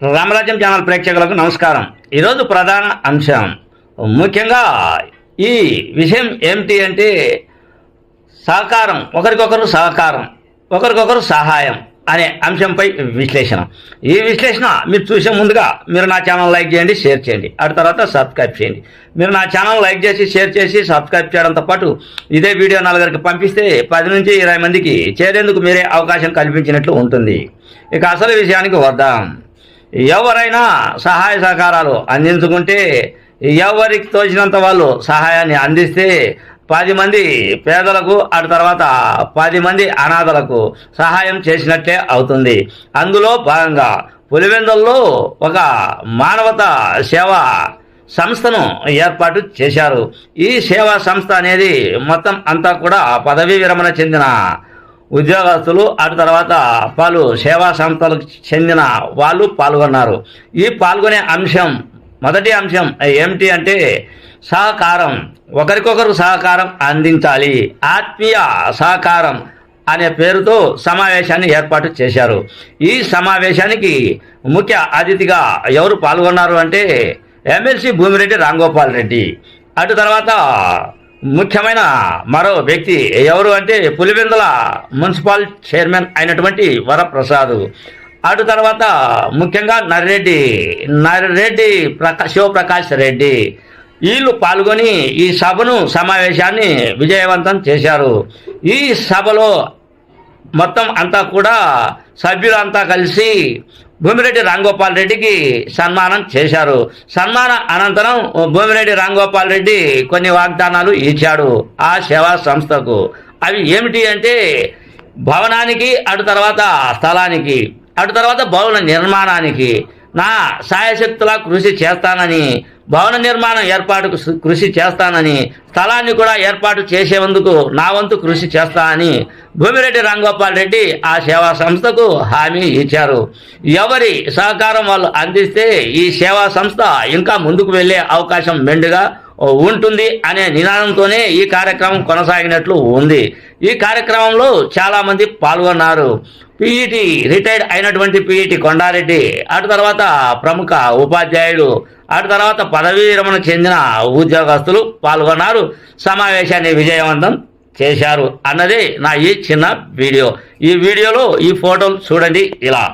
రామరాజ్యం channel ప్రేక్షకులకు నమస్కారం. ఈరోజు ప్రధాన అంశం. ముఖ్యంగా ఈ విషయం ఏమిటి అంటే సహకారం ఒకరికొకరు సహకారం ఒకరికొకరు సహాయం అనే అంశంపై విశ్లేషణ. ఈ విశ్లేషణ మీరు చూసే ముందుగా మీరు నా ఛానల్ లైక్ చేయండి షేర్ చేయండి. ఆ తర్వాత సబ్స్క్రైబ్ చేయండి. మీరు నా ఛానల్ లైక్ చేసి షేర్ చేసి సబ్స్క్రైబ్ చేయడంతో పాటు ఇదే వీడియో నలుగురికి పంపిస్తే పది నుంచి ఇరవై మందికి చేరేందుకు మీరే అవకాశం కల్పించినట్లు ఉంటుంది. ఇక అసలు విషయానికి వద్దాం. ఎవరైనా సహాయ సహకారాలు అందించుకుంటే ఎవరికి తోచినంత వాళ్ళు సహాయాన్ని అందిస్తే పది మంది పేదలకు ఆ తర్వాత పది మంది అనాథలకు సహాయం చేసినట్లే అవుతుంది. అందులో భాగంగా పులివెందుల్లో ఒక మానవత సేవా సంస్థను ఏర్పాటు చేశారు. ఈ సేవా సంస్థ అనేది మొత్తం అంతా కూడా పదవీ విరమణ చెందిన ఉద్యోగస్తులు అటు తర్వాత పలు సేవా సంస్థలకు చెందిన వాళ్ళు పాల్గొన్నారు. ఈ పాల్గొనే అంశం మొదటి అంశం ఏమిటి అంటే సహకారం ఒకరికొకరు సహకారం అందించాలి ఆత్మీయ సహకారం అనే పేరుతో సమావేశాన్ని ఏర్పాటు చేశారు. ఈ సమావేశానికి ముఖ్య అతిథిగా ఎవరు పాల్గొన్నారు అంటే ఎమ్మెల్సీ భూమిరెడ్డి రాంగోపాల్ రెడ్డి. అటు తర్వాత ముఖ్యమైన మరో వ్యక్తి ఎవరు అంటే పులివెందుల మున్సిపల్ చైర్మన్ అయినటువంటి వరప్రసాద్. అటు తర్వాత ముఖ్యంగా నర్రెడ్డి నర్రెడ్డి ప్రకా శివప్రకాష్ రెడ్డి. వీళ్ళు పాల్గొని ఈ సభను సమావేశాన్ని విజయవంతం చేశారు. ఈ సభలో మొత్తం అంతా కూడా సభ్యులంతా కలిసి భూమిరెడ్డి రాంగోపాల్ రెడ్డికి సన్మానం చేశారు. సన్మాన అనంతరం భూమిరెడ్డి రాంగోపాల్ రెడ్డి కొన్ని వాగ్దానాలు ఇచ్చాడు ఆ సేవా సంస్థకు. అవి ఏమిటి అంటే భవనానికి అటు తర్వాత స్థలానికి అటు తర్వాత భవన నిర్మాణానికి నా సాయశక్తులా కృషి చేస్తానని భవన నిర్మాణం ఏర్పాటుకు కృషి చేస్తానని స్థలాన్ని కూడా ఏర్పాటు చేసేందుకు నా వంతు కృషి చేస్తానని భూమిరెడ్డి రాంగోపాల్ రెడ్డి ఆ సేవా సంస్థకు హామీ ఇచ్చారు. ఎవరి సహకారం వాళ్ళు అందిస్తే ఈ సేవా సంస్థ ఇంకా ముందుకు వెళ్ళే అవకాశం మెండుగా ఉంటుంది అనే నినాదంతోనే ఈ కార్యక్రమం కొనసాగినట్లు ఉంది. ఈ కార్యక్రమంలో చాలామంది పాల్గొన్నారు. పీఈటీ రిటైర్డ్ అయినటువంటి పీఈటీ కొండారెడ్డి అటు తర్వాత ప్రముఖ ఉపాధ్యాయుడు అటు తర్వాత పదవీ విరమణ చెందిన ఉద్యోగస్తులు పాల్గొన్నారు. సమావేశాన్ని విజయవంతం చేశారు అన్నది నా ఈ చిన్న వీడియో. ఈ వీడియోలో ఈ ఫోటోలు చూడండి ఇలా.